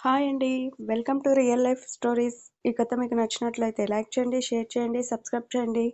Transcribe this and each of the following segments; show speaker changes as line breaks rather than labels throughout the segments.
Hi అండి. Welcome to real life stories. ఈ కథ మీకు నచ్చినట్లయితే లైక్ చేయండి షేర్ చేయండి సబ్స్క్రైబ్ చేయండి.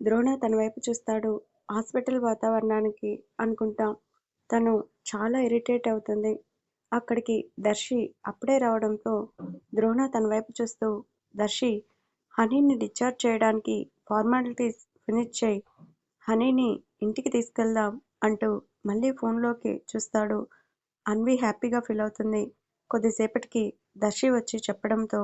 ద్రోణ తన వైపు చూస్తాడు. హాస్పిటల్ వాతావరణానికి అనుకుంటా. తను చాలా ఇరిటేట్ అవుతుంది. అక్కడికి దర్శి అప్పుడే రావడంతో ద్రోణ తన వైపు చూస్తూ దర్శి హనీని డిశ్చార్జ్ చేయడానికి ఫార్మాలిటీస్ ఫినిష్ చేయి. హనీని ఇంటికి తీసుకెళ్దాం అంటూ మళ్ళీ ఫోన్లోకి చూస్తాడు. అన్వి హ్యాపీగా ఫీల్ అవుతుంది. కొద్దిసేపటికి దర్శి వచ్చి చెప్పడంతో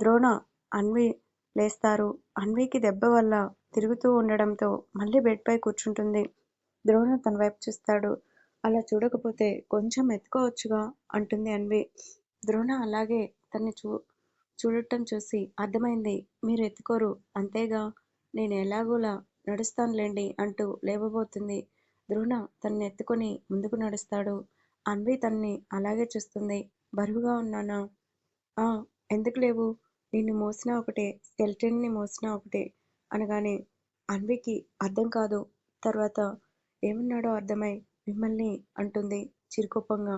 ద్రోణ అన్వి లేస్తారు. అన్వికి దెబ్బ వల్ల తిరుగుతూ ఉండడంతో మళ్ళీ బెడ్పై కూర్చుంటుంది. ద్రోణ తన వైపు చూస్తాడు. అలా చూడకపోతే కొంచెం ఎత్తుకోవచ్చుగా అంటుంది అన్వి. ద్రోణ అలాగే తన్ని చూ చూడటం చూసి అర్థమైంది. మీరు ఎత్తుకోరు. అంతేగా. నేను ఎలాగోలా నడుస్తానులేండి అంటూ లేవబోతుంది. ద్రోణ తన్ని ఎత్తుకొని ముందుకు నడుస్తాడు. అన్వి తన్ని అలాగే చూస్తుంది. బరువుగా ఉన్నానా? ఆ ఎందుకు లేవు? నిన్ను మోసినా ఒకటే స్కెల్టన్ని మోసినా ఒకటే అనగానే అన్వికి అర్థం కాదు. తర్వాత ఏమన్నాడో అర్థమై మిమ్మల్ని అంటుంది చిరుకోపంగా.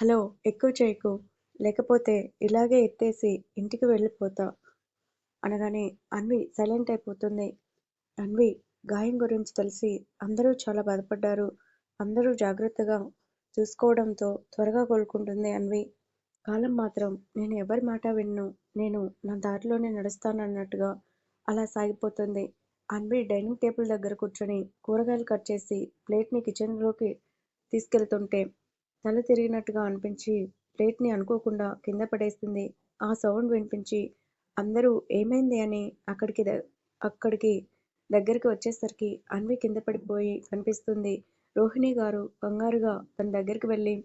హలో ఎక్కువ చేయకు. లేకపోతే ఇలాగే ఎత్తేసి ఇంటికి వెళ్ళిపోతా అనగానే అన్వి సైలెంట్ అయిపోతుంది. అన్వి గాయం గురించి తెలిసి అందరూ చాలా బాధపడ్డారు. అందరూ జాగ్రత్తగా చూసుకోవడంతో త్వరగా కోలుకుంటుంది అన్వి. కాలం మాత్రం నేను ఎవరి మాట విన్ను నేను నా దారిలోనే నడుస్తానన్నట్టుగా అలా సాగిపోతుంది. అన్వి డైనింగ్ టేబుల్ దగ్గర కూర్చొని కూరగాయలు కట్ చేసి ప్లేట్ని కిచెన్లోకి తీసుకెళ్తుంటే తల తిరిగినట్టుగా అనిపించి ప్లేట్ని అనుకోకుండా కింద పడేస్తుంది ఆ సౌండ్ వినిపించి అందరూ ఏమైంది అని అక్కడికి అక్కడికి దగ్గరికి వచ్చేసరికి అన్వి కింద పడిపోయి కనిపిస్తుంది. రోహిణి గారు కంగారుగా తన దగ్గరికి వెళ్ళి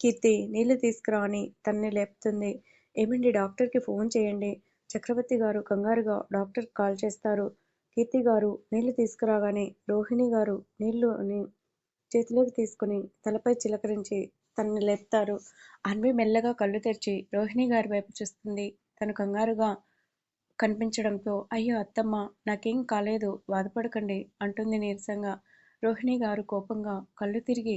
కీర్తి నీళ్ళు తీసుకురా అని తన్ని లేపుతుంది. ఏమండి డాక్టర్కి ఫోన్ చేయండి. చక్రవర్తి గారు కంగారుగా డాక్టర్ కాల్ చేస్తారు. కీర్తి గారు నీళ్ళు తీసుకురాగానే రోహిణి గారు నీళ్ళు చేతిలోకి తీసుకుని తలపై చిలకరించి తనని లేపుతారు. అన్వి మెల్లగా కళ్ళు తెరిచి రోహిణి గారి వైపు చూస్తుంది. తను కంగారుగా కనిపించడంతో అయ్యో అత్తమ్మ నాకేం కాలేదు బాధపడకండి అంటుంది నీరసంగా. రోహిణి గారు కోపంగా కళ్ళు తిరిగి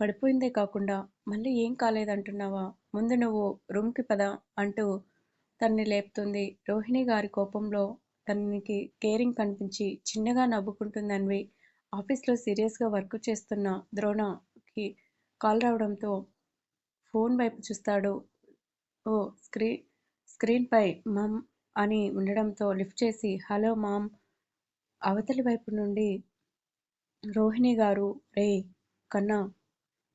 పడిపోయిందే కాకుండా మళ్ళీ ఏం కాలేదంటున్నావా? ముందు నువ్వు రూమ్కి పద అంటూ తన్ని లేపుతుంది. రోహిణి గారి కోపంలో తనకి కేరింగ్ కనిపించి చిన్నగా నవ్వుకుంటుంది అన్వి ఆఫీస్లో సీరియస్గా వర్క్ చేస్తున్న ద్రోణకి కాల్ రావడంతో ఫోన్ వైపు చూస్తాడు. ఓ స్క్రీన్ స్క్రీన్పై మమ్ అని ఉండడంతో లిఫ్ట్ చేసి హలో మామ్ అవతలి వైపు నుండి రోహిణి గారు రే కన్నా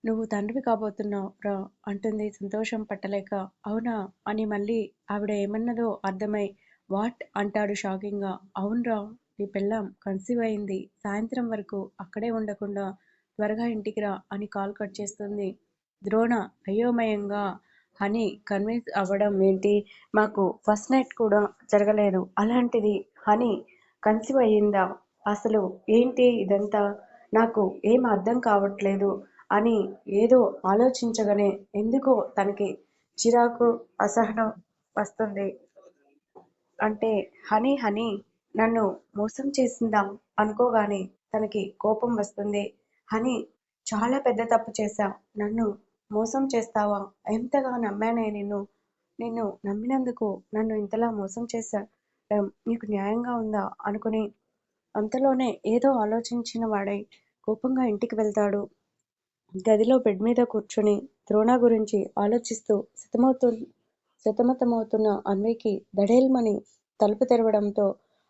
నువ్వు తండ్రివి కాబోతున్నావు రా అంటుంది సంతోషం పట్టలేక. అవునా? అని మళ్ళీ ఆవిడ ఏమన్నదో అర్థమై వాట్? అంటాడు షాకింగ్గా. అవునరా నీ పెళ్ళాం కన్సీవ్ అయింది. సాయంత్రం వరకు అక్కడే ఉండకుండా త్వరగా ఇంటికి రా అని కాల్ కట్ చేస్తుంది ద్రోణ అయోమయంగా. హనీ కన్విన్స్ అవ్వడం ఏంటి? మాకు ఫస్ట్ నైట్ కూడా జరగలేదు. అలాంటిది హనీ కన్సీవ్ అయ్యిందా? అసలు ఏంటి ఇదంతా? నాకు ఏం అర్థం కావట్లేదు అని ఏదో ఆలోచించగానే ఎందుకో తనకి చిరాకు అసహనం వస్తుంది. అంటే హనీ హనీ నన్ను మోసం చేసిందాం అనుకోగానే తనకి కోపం వస్తుంది. హనీ చాలా పెద్ద తప్పు చేశా. నన్ను మోసం చేస్తావా? ఎంతగా నమ్మానే నిన్ను? నిన్ను నమ్మినందుకు నన్ను ఇంతలా మోసం చేశా. నీకు న్యాయంగా ఉందా? అనుకుని అంతలోనే ఏదో ఆలోచించిన వాడై కోపంగా ఇంటికి వెళ్తాడు. గదిలో బెడ్ మీద కూర్చుని ద్రోణ గురించి ఆలోచిస్తూ సతమవుతూ సతమతమవుతున్న అన్వికి దడేల్మని తలుపు తెరవడంతో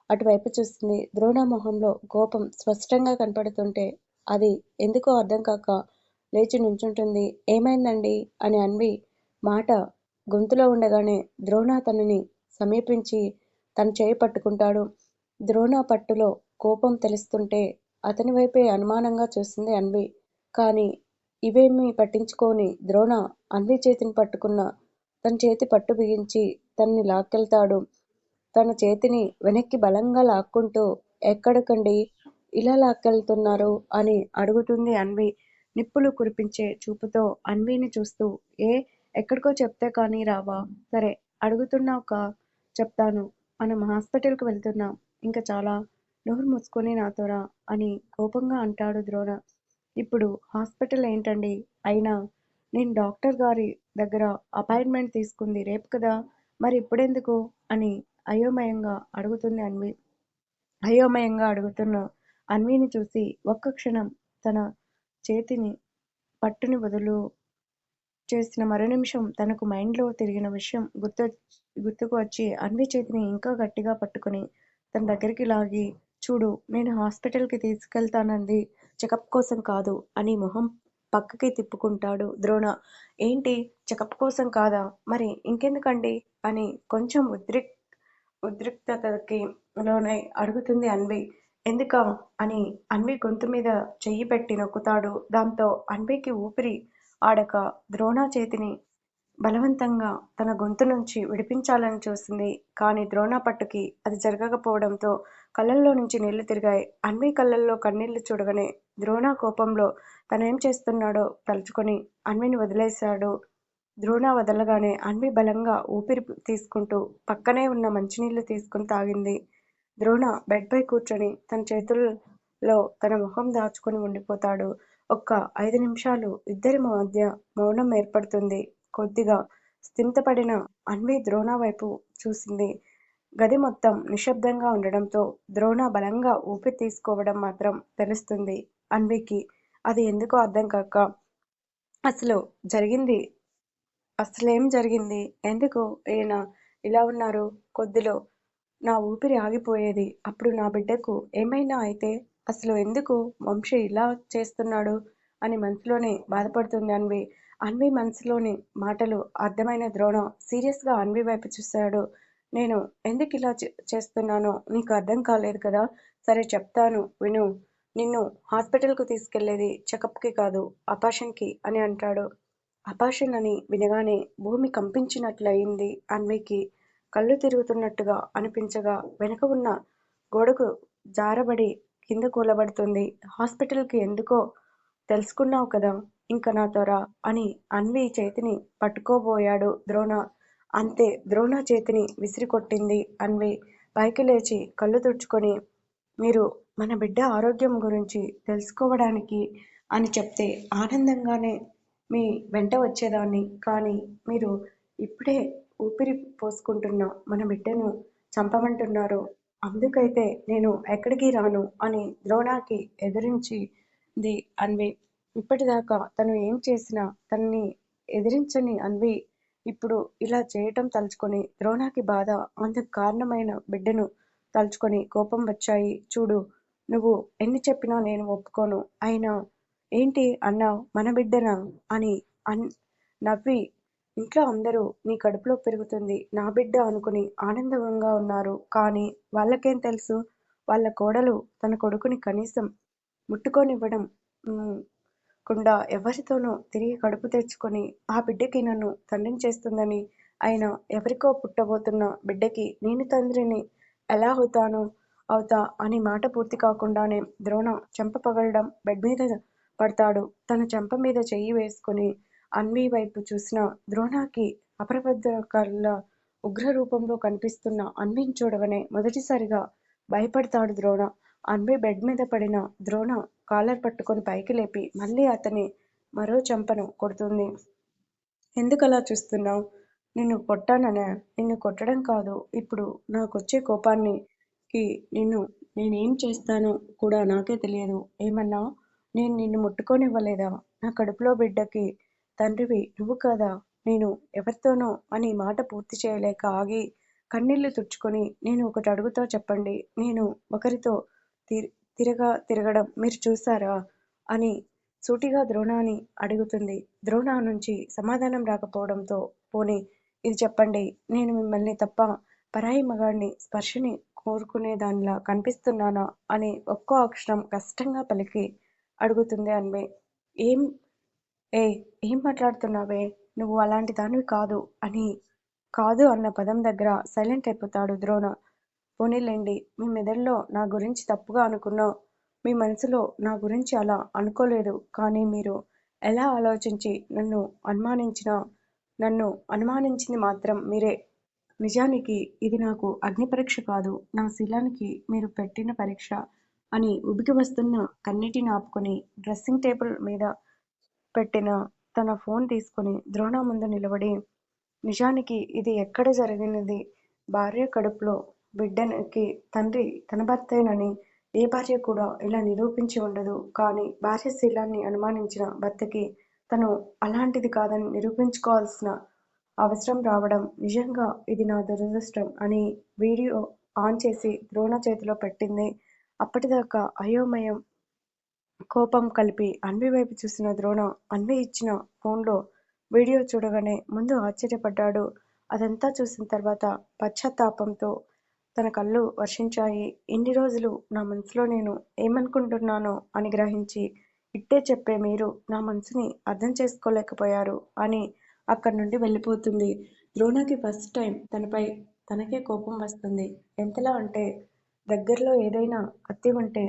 అటువైపు చూస్తుంది. ద్రోణ మొహంలో కోపం స్పష్టంగా కనపడుతుంటే అది ఎందుకో అర్థం కాక లేచి నుంచుంటుంది. ఏమైందండి? అని అన్వి మాట గొంతులో ఉండగానే ద్రోణ తనని సమీపించి తన చేయి పట్టుకుంటాడు. ద్రోణ పట్టులో కోపం తెలుస్తుంటే అతని వైపే అనుమానంగా చూస్తుంది అన్వి. కానీ ఇవేమీ పట్టించుకోని ద్రోణ అన్వి చేతిని పట్టుకున్న తన చేతి పట్టు బిగించి తన్ని లాక్కెళ్తాడు. తన చేతిని వెనక్కి బలంగా లాక్కుంటూ ఎక్కడికండి? ఇలా లాక్కెళ్తున్నారు? అని అడుగుతుంది అన్వి. నిప్పులు కురిపించే చూపుతో అన్విని చూస్తూ ఏ ఎక్కడికో చెప్తే కానీ రావా? సరే అడుగుతున్నావు కా చెప్తాను. మనం హాస్పిటల్కి వెళ్తున్నాం. ఇంకా చాలా నోరు మూసుకొని నాతోరా అని కోపంగా అంటాడు ద్రోణ. ఇప్పుడు హాస్పిటల్ ఏంటండి? అయినా నేను డాక్టర్ గారి దగ్గర అపాయింట్మెంట్ తీసుకుంది రేపు కదా? మరి ఇప్పుడెందుకు? అని అయోమయంగా అడుగుతుంది అన్వి. అయోమయంగా అడుగుతున్న అన్విని చూసి ఒక్క క్షణం తన చేతిని పట్టుని వదులు చేసిన మరో నిమిషం తనకు మైండ్లో తిరిగిన విషయం గుర్తు గుర్తుకు వచ్చి అన్వి చేతిని ఇంకా గట్టిగా పట్టుకుని తన దగ్గరికి లాగి చూడు నేను హాస్పిటల్కి తీసుకెళ్తానంది. చెకప్ కోసం కాదు అని మొహం పక్కకి తిప్పుకుంటాడు ద్రోణ. ఏంటి చెకప్ కోసం కాదా? మరి ఇంకెందుకండి? అని కొంచెం ఉద్రిక్ ఉద్రిక్తతకి లోనై అడుగుతుంది అన్వి. ఎందుకా? అని అన్వి గొంతు మీద చెయ్యి పెట్టి నొక్కుతాడు. దాంతో అన్వికి ఊపిరి ఆడక ద్రోణ చేతిని బలవంతంగా తన గొంతు నుంచి విడిపించాలని చూసింది. కానీ ద్రోణ పట్టుకి అది జరగకపోవడంతో కళ్ళల్లో నుంచి నీళ్ళు తిరిగాయి. అన్వి కళ్ళల్లో కన్నీళ్ళు చూడగానే ద్రోణ కోపంలో తనేం చేస్తున్నాడో తలుచుకొని అన్విని వదిలేశాడు. ద్రోణ వదలగానే అన్వి బలంగా ఊపిరి తీసుకుంటూ పక్కనే ఉన్న మంచినీళ్ళు తీసుకుని తాగింది. ద్రోణ బెడ్పై కూర్చొని తన చేతుల్లో తన ముఖం దాచుకొని ఉండిపోతాడు. ఒక్క ఐదు నిమిషాలు ఇద్దరి మధ్య మౌనం ఏర్పడుతుంది. కొద్దిగా స్థిమితపడిన అన్వి ద్రోణ వైపు చూసింది. గది మొత్తం నిశ్శబ్దంగా ఉండడంతో ద్రోణ బలంగా ఊపిరి తీసుకోవడం మాత్రం తెలుస్తుంది అన్వికి. అది ఎందుకో అర్థం కాక అసలు జరిగింది అసలేం జరిగింది ఎందుకు ఈయన ఇలా ఉన్నారు? కొద్దిలో నా ఊపిరి ఆగిపోయేది అప్పుడు నా బిడ్డకు ఏమైనా అయితే అసలు ఎందుకు వంశీ ఇలా చేస్తున్నాడు అని మనసులోనే బాధపడుతుంది అన్వి. అన్వి మనసులోని మాటలు అర్థమైన ద్రోణ సీరియస్గా అన్వి వైపు చూశాడు. నేను ఎందుకు ఇలా చేస్తున్నానో నీకు అర్థం కాలేదు కదా? సరే చెప్తాను విను. నిన్ను హాస్పిటల్కు తీసుకెళ్ళేది చెకప్కి కాదు అపాషన్కి అని అంటాడు. అపాషన్ అని వినగానే భూమి కంపించినట్లయింది అన్వికి. కళ్ళు తిరుగుతున్నట్టుగా అనిపించగా వెనుక ఉన్న గోడకు జారబడి కింద కూలబడుతుంది. హాస్పిటల్కి ఎందుకో తెలుసుకున్నావు కదా? ఇంక నాతో రా అని అన్వి చేతిని పట్టుకోబోయాడు ద్రోణ. అంతే ద్రోణ చేతిని విసిరికొట్టింది అన్వి. పైకి లేచి కళ్ళు తుడుచుకొని మీరు మన బిడ్డ ఆరోగ్యం గురించి తెలుసుకోవడానికి అని చెప్తే ఆనందంగానే మీ వెంట వచ్చేదాన్ని. కానీ మీరు ఇప్పుడే ఊపిరి పోసుకుంటున్న మన బిడ్డను చంపమంటున్నారు. అందుకైతే నేను ఎక్కడికి రాను అని ద్రోణాకి ఎదిరించింది అన్వి. ఇప్పటిదాకా తను ఏం చేసినా తనని ఎదిరించని అన్వి ఇప్పుడు ఇలా చేయటం తలుచుకొని ద్రోణాకి బాధ అందుకు కారణమైన బిడ్డను తలుచుకొని కోపం వచ్చాయి. చూడు నువ్వు ఎన్ని చెప్పినా నేను ఒప్పుకోను. అయినా ఏంటి అన్నావు మన బిడ్డనా అని అన్ నవ్వి ఇంట్లో అందరూ నీ కడుపులో పెరుగుతుంది. నా బిడ్డ అనుకుని ఆనందంగా ఉన్నారు. కానీ వాళ్ళకేం తెలుసు? వాళ్ళ కోడలు తన కొడుకుని కనీసం ముట్టుకోనివ్వడం కుండా ఎవరితోనో తిరిగి కడుపు తెచ్చుకొని ఆ బిడ్డకి నన్ను తండ్రిని చేస్తుందని అయినా ఎవరికో పుట్టబోతున్న బిడ్డకి నేను తండ్రిని ఎలా అవుతాను అవుతా అని మాట పూర్తి కాకుండానే ద్రోణ చెంప పగలడం బెడ్ మీద పడతాడు. తన చెంప మీద చెయ్యి వేసుకుని అన్వి వైపు చూసిన ద్రోణకి అపరభద్రకల్ల ఉగ్ర రూపంలో కనిపిస్తున్న అన్విని చూడగానే మొదటిసారిగా భయపడతాడు ద్రోణ. అన్వి బెడ్ మీద పడిన ద్రోణ కాలర్ పట్టుకొని పైకి లేపి మళ్ళీ అతని మరో చెంపను కొడుతుంది. ఎందుకలా చూస్తున్నావు? నిన్ను కొట్టాననే? నిన్ను కొట్టడం కాదు. ఇప్పుడు నాకొచ్చే కోపాన్ని నిన్ను నేనేం చేస్తానో కూడా నాకే తెలియదు. ఏమన్నా? నేను నిన్ను ముట్టుకోనివ్వలేదా? నా కడుపులో బిడ్డకి తండ్రివి నువ్వు కదా? నేను ఎవరితోనో అని మాట పూర్తి చేయలేక ఆగి కన్నీళ్ళు తుడుచుకొని నేను ఒకటి అడుగుతో చెప్పండి. నేను ఒకరితో తిరగా తిరగడం మీరు చూసారా? అని సూటిగా ద్రోణాని అడుగుతుంది. ద్రోణ నుంచి సమాధానం రాకపోవడంతో పోనీ ఇది చెప్పండి నేను మిమ్మల్ని తప్ప పరాయి మగాడిని స్పర్శని కోరుకునేదానిలా కనిపిస్తున్నానా? అని ఒక్కో అక్షరం కష్టంగా పలికి అడుగుతుంది అన్వే. ఏం ఏ ఏం మాట్లాడుతున్నావే? నువ్వు అలాంటి దానివి కాదు అని కాదు అన్న పదం దగ్గర సైలెంట్ అయిపోతాడు ద్రోణ. పోనీలేండి మీ మెదడులో నా గురించి తప్పుగా అనుకున్నా మీ మనసులో నా గురించి అలా అనుకోలేదు. కానీ మీరు ఎలా ఆలోచించి నన్ను అనుమానించినా నన్ను అనుమానించింది మాత్రం మీరే. నిజానికి ఇది నాకు అగ్ని పరీక్ష కాదు నా శీలానికి మీరు పెట్టిన పరీక్ష అని ఉబికి వస్తున్న కన్నిటిని ఆపుకొని డ్రెస్సింగ్ టేబుల్ మీద పెట్టిన తన ఫోన్ తీసుకొని ద్రోణ ముందు నిలబడి నిజానికి ఇది ఎక్కడ జరిగినది? భార్య కడుపులో బిడ్డకి తండ్రి తన భర్తేనని ఏ భార్య కూడా ఇలా నిరూపించి ఉండదు. కానీ భార్య శీలాన్ని అనుమానించిన భర్తకి తను అలాంటిది కాదని నిరూపించుకోవాల్సిన అవసరం రావడం నిజంగా ఇది నా దురదృష్టం అని వీడియో ఆన్ చేసి ద్రోణ చేతిలో పెట్టింది. అప్పటిదాకా అయోమయం, కోపం కలిపి అన్వి వైపు చూసిన ద్రోణ అన్వి ఇచ్చిన ఫోన్లో వీడియో చూడగానే ముందు ఆశ్చర్యపడ్డాడు. అదంతా చూసిన తర్వాత పశ్చాత్తాపంతో తన కళ్ళు వర్షించాయి. ఇన్ని రోజులు నా మనసులో నేను ఏమనుకుంటున్నానో అని గ్రహించి ఇట్టే చెప్పే మీరు నా మనసుని అర్థం చేసుకోలేకపోయారు అని అక్కడి నుండి వెళ్ళిపోతుంది. ద్రోణకి ఫస్ట్ టైం తనపై తనకే కోపం వస్తుంది. ఎంతలా అంటే దగ్గరలో ఏదైనా కత్తి ఉంటే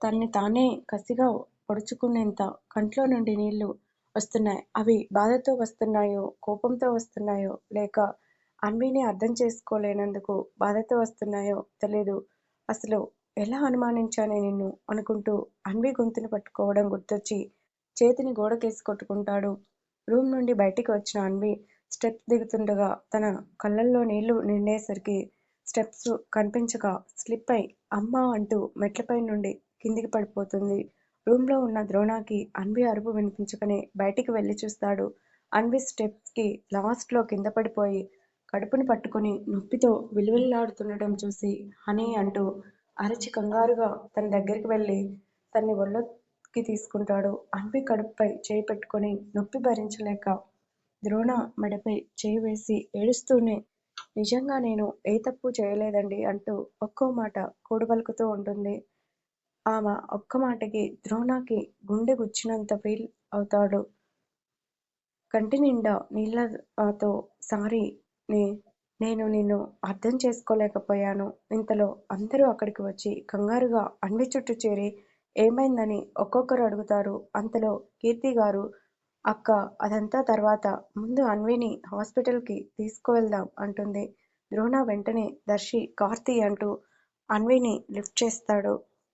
తన్ని తానే కసిగా పొడుచుకునేంత కంట్లో నుండి నీళ్ళు వస్తున్నాయి. అవి బాధతో వస్తున్నాయో, కోపంతో వస్తున్నాయో లేక అన్విని అర్థం చేసుకోలేనందుకు బాధతో వస్తున్నాయో తెలీదు. అసలు ఎలా అనుమానించానే నిన్ను అనుకుంటూ అన్వి గొంతుని పట్టుకోవడం గుర్తొచ్చి చేతిని గోడకేసి కొట్టుకుంటాడు. రూమ్ నుండి బయటికి వచ్చిన అన్వి స్టెప్స్ దిగుతుండగా తన కళ్ళల్లో నీళ్ళు నిండేసరికి స్టెప్స్ కనిపించక స్లిప్ అయి అమ్మ అంటూ మెట్లపై నుండి కిందికి పడిపోతుంది. రూమ్లో ఉన్న ద్రోణాకి అన్వి అరుపు వినిపించగానే బయటికి వెళ్ళి చూస్తాడు. అన్వి స్టెప్స్కి లాస్ట్లో కింద పడిపోయి కడుపుని పట్టుకుని నొప్పితో విలవిల్లాడుతుండడం చూసి హనీ అంటూ అరచి కంగారుగా తన దగ్గరికి వెళ్ళి తన్ని ఒళ్ళోకి తీసుకుంటాడు. అన్వి కడుపుపై చేయి పెట్టుకొని నొప్పి భరించలేక ద్రోణ మెడపై చేయి వేసి ఏడుస్తూనే నిజంగా నేను ఏ తప్పు చేయలేదండి అంటూ ఒక్కో మాట కూడబలుకుతూ ఉంటుంది. ఆమె ఒక్క మాటకి ద్రోణకి గుండె గుచ్చినంత ఫీల్ అవుతాడు. కంటినిండా నీళ్ళతో సారీ నేను నిన్ను అర్థం చేసుకోలేకపోయాను. ఇంతలో అందరూ అక్కడికి వచ్చి కంగారుగా అన్వి చుట్టూ చేరి ఏమైందని ఒక్కొక్కరు అడుగుతారు. అంతలో కీర్తిగారు అక్కా అదంతా తర్వాత ముందు అన్విని హాస్పిటల్కి తీసుకువెళ్దాం అంటుంది. ద్రోణ వెంటనే దర్శి కార్ అంటూ అన్విని లిఫ్ట్ చేస్తాడు.